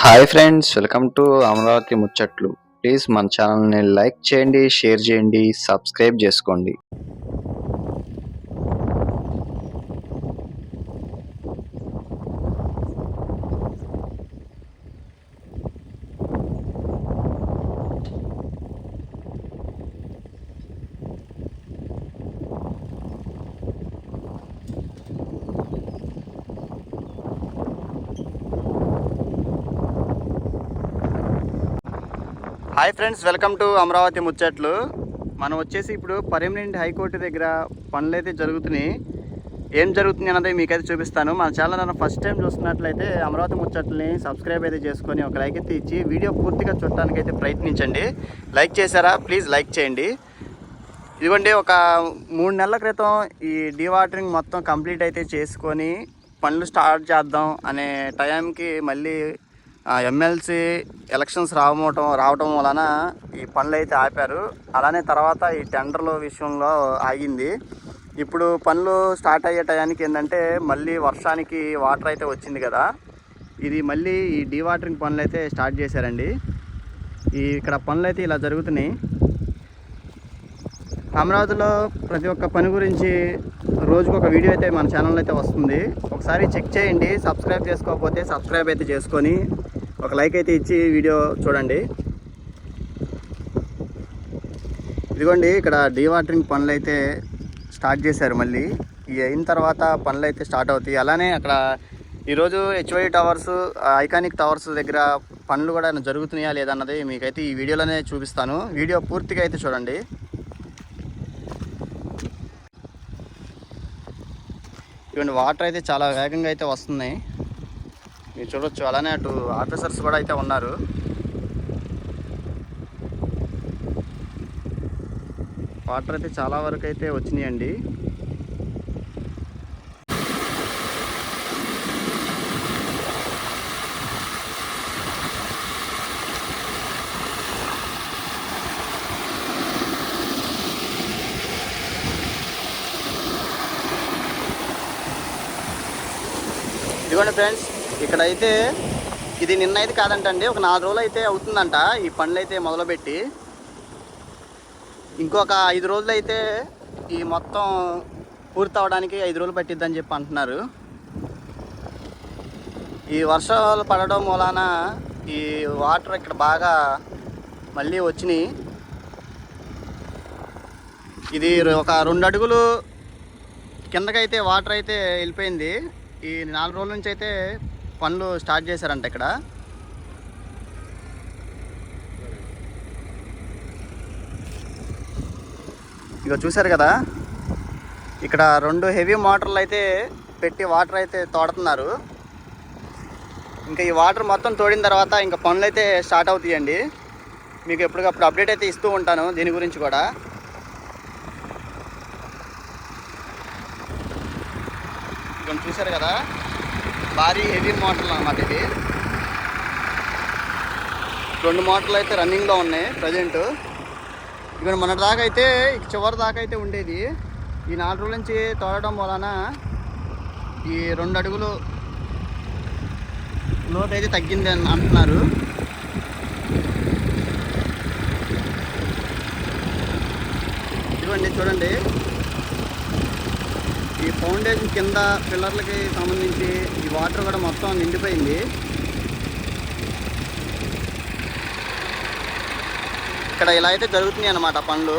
Hi friends welcome to Amaravati ముచ్చట్లు. Please మన ఛానల్ని లైక్ చేయండి షేర్ చేయండి సబ్స్క్రైబ్ చేసుకోండి. Hi friends welcome to Amaravati ముచ్చట్లు. మనం వచ్చేసి ఇప్పుడు పర్మనెంట్ హైకోర్టు దగ్గర పనులు అయితే జరుగుతున్నాయి. ఏం జరుగుతుంది అన్నది మీకైతే చూపిస్తాను. మన ఛానల్ నన్ను ఫస్ట్ టైం చూస్తున్నట్లయితే అమరావతి ముచ్చట్లని సబ్స్క్రైబ్ అయితే చేసుకొని ఒక లైక్ అయితే ఇచ్చి వీడియో పూర్తిగా చూడటానికి అయితే ప్రయత్నించండి. లైక్ చేశారా? ప్లీజ్ లైక్ చేయండి. ఇదిగోండి ఒక మూడు నెలల క్రితం ఈ డీవాటరింగ్ మొత్తం కంప్లీట్ అయితే చేసుకొని పనులు స్టార్ట్ చేద్దాం అనే టైంకి మళ్ళీ ఎమ్మెల్సీ ఎలక్షన్స్ రావటం రావటం వలన ఈ పనులు అయితే ఆపారు. అలానే తర్వాత ఈ టెండర్ల విషయంలో ఆగింది. ఇప్పుడు పనులు స్టార్ట్ అయ్యే టయానికి ఏంటంటే మళ్ళీ వర్షానికి వాటర్ అయితే వచ్చింది కదా. ఇది మళ్ళీ ఈ డీవాటరింగ్ పనులు అయితే స్టార్ట్ చేశారండి. ఈ ఇక్కడ పనులు అయితే ఇలా జరుగుతున్నాయి. అమరావతిలో ప్రతి ఒక్క పని గురించి రోజుకు ఒక వీడియో అయితే మన ఛానల్లో అయితే వస్తుంది. ఒకసారి చెక్ చేయండి. సబ్స్క్రైబ్ చేసుకోకపోతే సబ్స్క్రైబ్ అయితే చేసుకొని ఒక లైక్ అయితే ఇచ్చి వీడియో చూడండి. ఇదిగోండి ఇక్కడ డీవాటరింగ్ పనులు అయితే స్టార్ట్ చేశారు మళ్ళీ. అయిన తర్వాత పనులు అయితే స్టార్ట్ అవుతాయి. అలానే అక్కడ ఈరోజు హెచ్వై టవర్స్ ఐకానిక్ టవర్స్ దగ్గర పనులు కూడా జరుగుతున్నాయా లేదన్నది మీకైతే ఈ వీడియోలోనే చూపిస్తాను. వీడియో పూర్తిగా అయితే చూడండి. ఇవన్నీ వాటర్ అయితే చాలా వేగంగా అయితే వస్తున్నాయి. మీరు చూడొచ్చు. అలానే అటు ఆఫీసర్స్ కూడా అయితే ఉన్నారు. వాటర్ అయితే చాలా వరకు అయితే వచ్చినాయండి. ఇదిగోండి ఫ్రెండ్స్ ఇక్కడైతే ఇది నిన్న అయితే కాదంటండి ఒక నాలుగు రోజులు అయితే అవుతుందంట. ఈ పనులు అయితే మొదలుపెట్టి ఇంకొక ఐదు రోజులు అయితే ఈ మొత్తం పూర్తి అవడానికి ఐదు రోజులు పట్టిద్దని చెప్పి అంటున్నారు. ఈ వర్షాలు పడడం మూలాన ఈ వాటర్ ఇక్కడ బాగా మళ్ళీ వచ్చినాయి. ఇది ఒక రెండు అడుగులు కిందకైతే వాటర్ అయితే వెళ్ళిపోయింది. ఈ నాలుగు రోజుల నుంచి అయితే పనులు స్టార్ట్ చేశారంట ఇక్కడ. ఇక చూశారు కదా? ఇక్కడ రెండు హెవీ మోటార్లు అయితే పెట్టి వాటర్ అయితే తోడుతున్నారు. ఇంకా ఈ వాటర్ మొత్తం తోడిన తర్వాత ఇంకా పనులు అయితే స్టార్ట్ అవుతాయండి. మీకు ఎప్పటికప్పుడు అప్డేట్ అయితే ఇస్తూ ఉంటాను దీని గురించి కూడా. ఇక చూశారు కదా? భారీ హెవీ మోటార్లు అనమాట ఇది రెండు మోటార్లు అయితే రన్నింగ్లో ఉన్నాయి ప్రజెంట్. ఇక్కడ మన దాకా అయితే చివరి దాకా అయితే ఉండేది. ఈ నాలుగు రోజుల నుంచి తోడటం వలన ఈ రెండు అడుగులు లోతు అయితే తగ్గింది అని అంటున్నారు. ఇదిగోండి చూడండి. ఈ ఫౌండేషన్ కింద పిల్లర్లకి సంబంధించి ఈ వాటర్ కూడా మొత్తం నిండిపోయింది. ఇక్కడ ఇలా అయితే జరుగుతున్నాయి అన్నమాట పనులు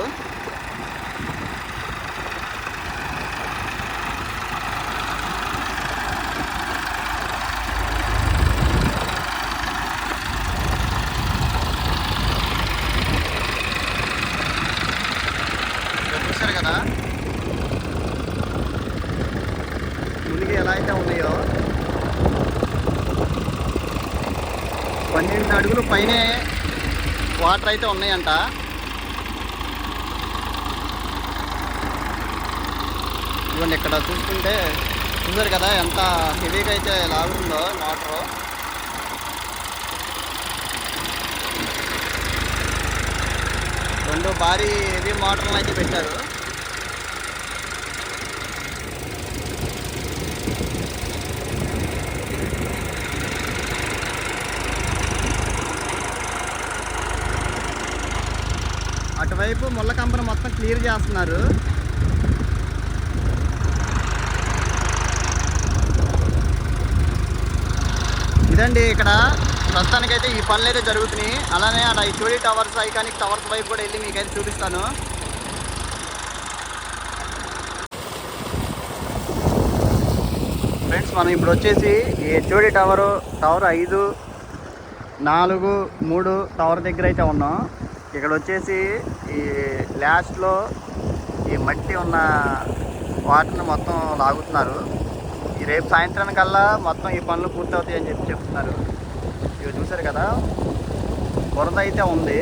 ఇక్కడ చూశారు కదా మునిగి ఎలా అయితే ఉన్నాయో పన్నెండు అడుగులు పైనే వాటర్ అయితే ఉన్నాయంట. ఇదిగోండి ఇక్కడ చూసుకుంటే చూసారు కదా ఎంత హెవీగా అయితే లాగుతుందో వాటర్. రెండు భారీ హెవీ మోటార్లు అయితే పెట్టారు. వైపు ముళ్ళ కంపను మొత్తం క్లియర్ చేస్తున్నారు. ఇదండి ఇక్కడ ప్రస్తుతానికైతే ఈ పనులు అయితే జరుగుతున్నాయి. అలానే అలా ఈ చూడి టవర్స్ ఐకానిక్ టవర్స్ వైపు కూడా వెళ్ళి మీకైతే చూపిస్తాను. ఫ్రెండ్స్ మనం ఇప్పుడు వచ్చేసి ఈ హెచ్ఓడి టవర్ టవర్ ఐదు నాలుగు మూడు టవర్ దగ్గర అయితే ఉన్నాం. ఇక్కడ వచ్చేసి ఈ లాస్ట్లో ఈ మట్టి ఉన్న వాటర్ని మొత్తం లాగుతున్నారు. ఈ రేపు సాయంత్రం కల్లా మొత్తం ఈ పనులు పూర్తవుతాయి అని చెప్పి చెప్తున్నారు. ఇవి చూసారు కదా? బురద అయితే ఉంది.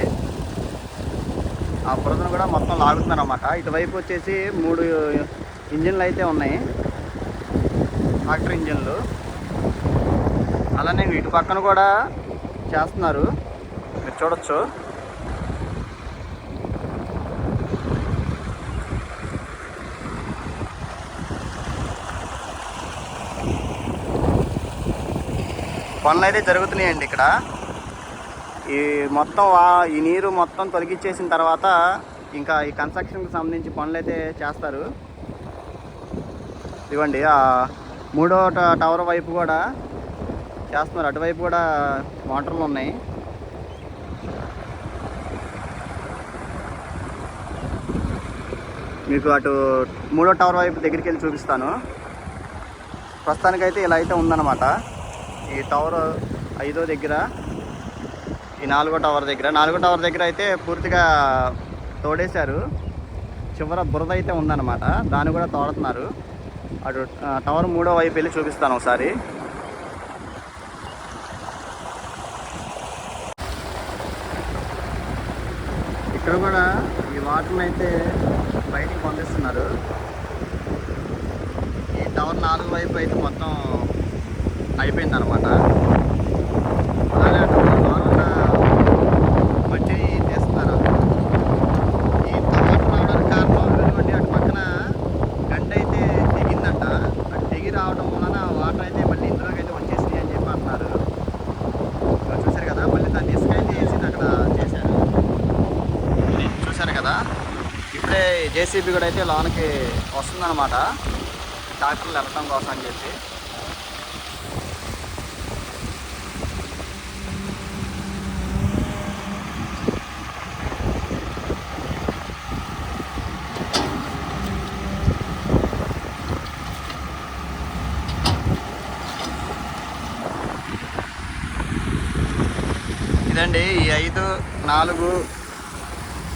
ఆ బురదను కూడా మొత్తం లాగుతున్నారు అన్నమాట ఇటువైపు వచ్చేసి మూడు ఇంజిన్లు అయితే ఉన్నాయి. ట్రాక్టర్ ఇంజిన్లు. అలానే ఇటు పక్కన కూడా చేస్తున్నారు. మీరు చూడొచ్చు. పనులు అయితే జరుగుతున్నాయండి ఇక్కడ. ఈ మొత్తం ఈ నీరు మొత్తం తొలగించేసిన తర్వాత ఇంకా ఈ కన్స్ట్రక్షన్కి సంబంధించి పనులు అయితే చేస్తారు ఇవ్వండి మూడో ట- టవర్ వైపు కూడా చేస్తున్నారు. అటువైపు కూడా మోటార్లు ఉన్నాయి. మీకు అటు మూడో టవర్ వైపు దగ్గరికి వెళ్ళి చూపిస్తాను. ప్రస్తుతానికైతే ఇలా అయితే ఉందన్నమాట. ఈ టవర్ ఐదో దగ్గర ఈ నాలుగో టవర్ దగ్గర. నాలుగో టవర్ దగ్గర అయితే పూర్తిగా తోడేశారు. చివర బురద అయితే ఉందన్నమాట. దాన్ని కూడా తోడుతున్నారు. అటు టవర్ మూడో వైపు వెళ్ళి చూపిస్తాను ఒకసారి. ఇక్కడ కూడా ఈ వాటర్ని అయితే బయటికి పంపిస్తున్నారు. ఈ టవర్ నాలుగు వైపు అయితే మొత్తం అయిపోయింది అనమాట రావడానికి కారణం తెగిందంట. తెగి రావడం వలన అయితే మళ్ళీ ఇందులోకి అయితే వచ్చేసింది అని చెప్పి చూశారు కదా మళ్ళీ దాన్ని ఇసుక అయితే అక్కడ చూశారు. కదా ఇప్పుడే జేసీబీ కూడా అయితే లోనికి వస్తుందన్నమాట. ట్రాక్టర్లు వెళ్ళటం కోసం అని చెప్పి. ఇదండి ఈ ఐదు నాలుగు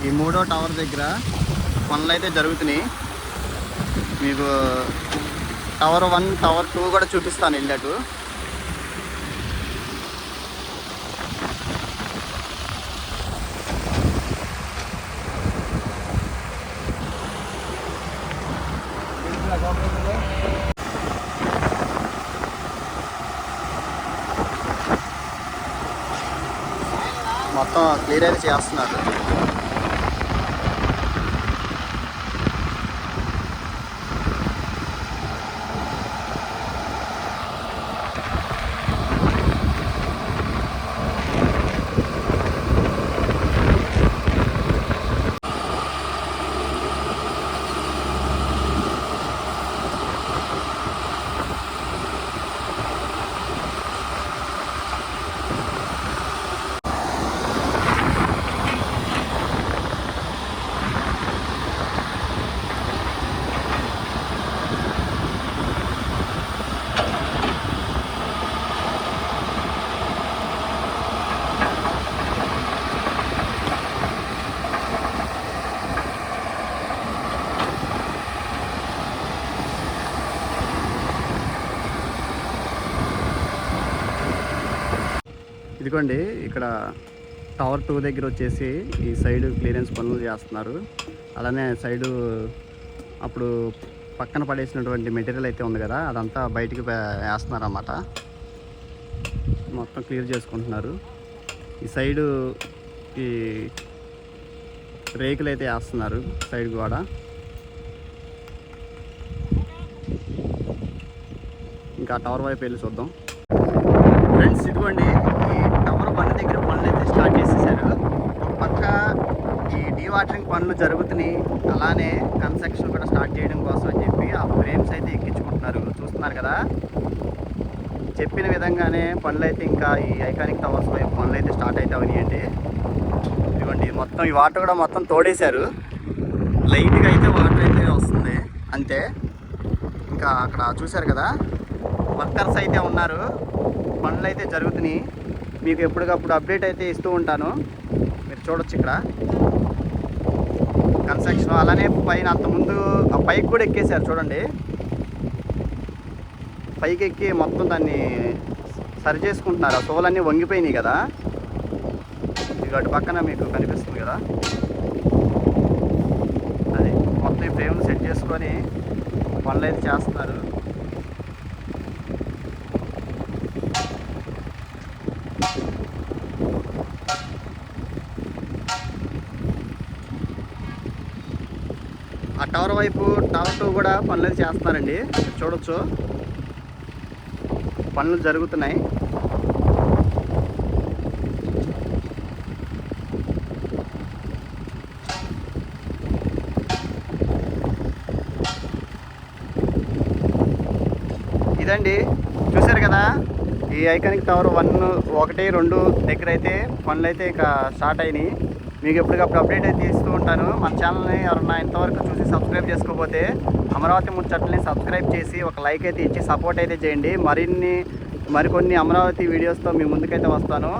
ఈ మూడో టవర్ దగ్గర పనులు అయితే జరుగుతున్నాయి. మీకు టవర్ వన్ టవర్ టూ కూడా చూపిస్తాను వెళ్ళినట్టు మొత్తం క్లియర్ అయితే చేస్తున్నారు. ఇదిగోండి ఇక్కడ టవర్ టూ దగ్గర వచ్చేసి ఈ సైడ్ క్లియరెన్స్ పనులు చేస్తున్నారు. అలానే సైడు అప్పుడు పక్కన పడేసినటువంటి మెటీరియల్ అయితే ఉంది కదా అదంతా బయటికి వేస్తున్నారు అన్నమాట మొత్తం క్లియర్ చేసుకుంటున్నారు. ఈ సైడు ఈ రేకులు అయితే వేస్తున్నారు సైడ్ కూడా ఇంకా టవర్ వైపు వెళ్ళి చూద్దాం. ఫ్రెండ్స్ ఇదిగోండి ఈ టవర్ బండి దగ్గర పనులు అయితే స్టార్ట్ చేసేసారు ఒక పక్క ఈ వాటరింగ్ పనులు జరుగుతున్నాయి. అలానే కన్స్ట్రక్షన్ కూడా స్టార్ట్ చేయడం కోసం అని చెప్పి ఆ ఫ్రేమ్స్ అయితే ఎక్కించుకుంటున్నారు. చూస్తున్నారు కదా? చెప్పిన విధంగానే పనులు అయితే ఇంకా ఈ ఐకానిక్ టవర్స్ వైపు పనులు అయితే స్టార్ట్ అయితే అవనియండి ఇదిగోండి మొత్తం ఈ వాటర్ కూడా మొత్తం తోడేశారు. లైట్గా అయితే వాటర్ అయితే వస్తుంది. అంతే. ఇంకా అక్కడ చూశారు కదా? వర్కర్స్ అయితే ఉన్నారు. పనులు అయితే జరుగుతున్నాయి. మీకు ఎప్పటికప్పుడు అప్డేట్ అయితే ఇస్తూ ఉంటాను. మీరు చూడొచ్చు ఇక్కడ. కన్స్ట్రక్షన్ అలానే పైన అంతకుముందు ఆ పైకి కూడా ఎక్కేసారు చూడండి. పైకి ఎక్కి మొత్తం దాన్ని సరి చేసుకుంటున్నారు. ఆ తోలన్నీ వంగిపోయినాయి కదా. ఇక అటు పక్కన మీకు కనిపిస్తుంది కదా. అది మొత్తం ఈ ఫ్రేమ్ సెట్ చేసుకొని పనులు అయితే చేస్తున్నారు ఆ టవర్ వైపు టవర్ టూ కూడా పనులు అయితే చేస్తున్నారండి. చూడొచ్చు. పనులు జరుగుతున్నాయి. ఇదండి. చూశారు కదా? ఈ ఐకానిక్ టవర్ వన్ ఒకటి రెండు దగ్గర అయితే పనులు అయితే ఇక స్టార్ట్ అయినాయి. మీకు ఎప్పటికప్పుడు అప్డేట్ అయితే ఇస్తూ ఉంటాను. మన ఛానల్ని ఎవరన్నా ఇంతవరకు చూసి సబ్స్క్రైబ్ చేసుకోకపోతే అమరావతి ముచ్చట్లని సబ్స్క్రైబ్ చేసి ఒక లైక్ అయితే ఇచ్చి సపోర్ట్ అయితే చేయండి. మరిన్ని మరికొన్ని అమరావతి వీడియోస్తో మీ ముందుకైతే వస్తాను.